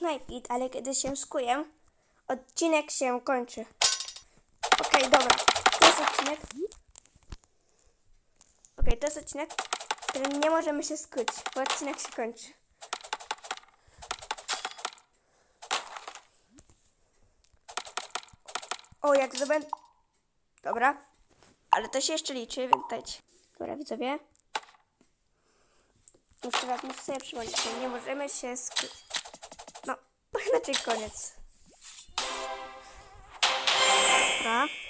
Najpit, ale kiedy się skuję, odcinek się kończy. Okej, dobra. To jest odcinek. Okej, to jest odcinek, którym nie możemy się skuć, bo odcinek się kończy. O, jak zdobędę... Dobra. Ale to się jeszcze liczy, więc dajcie. Dobra, widzowie. Już teraz muszę sobie przypomnieć, że nie możemy się skuć. No, inaczej koniec. Dobra.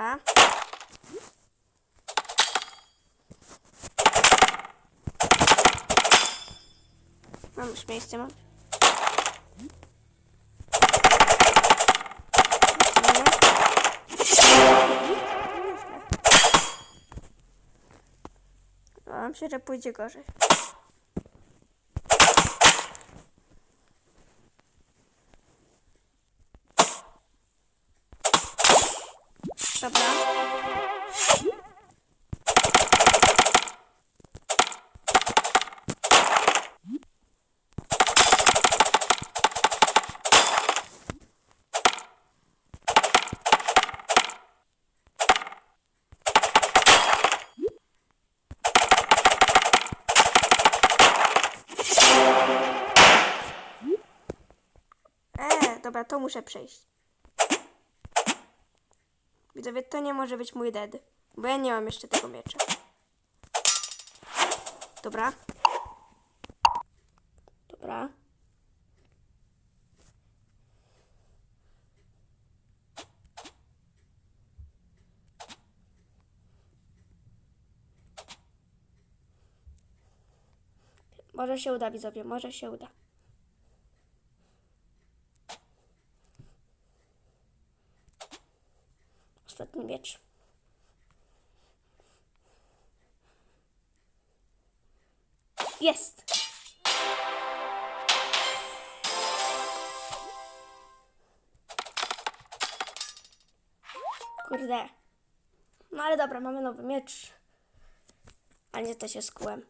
Dobra. Mam już miejsce, mam. Bałam się, że pójdzie gorzej. Dobra. Eee, dobra, to muszę przejść. Widzowie, to nie może być mój dead, bo ja nie mam jeszcze tego miecza. Dobra. Dobra. Może się uda, widzowie, może się uda. Ostatni miecz. Jest! Kurde. No ale dobra, mamy nowy miecz. A nie, to się skułem.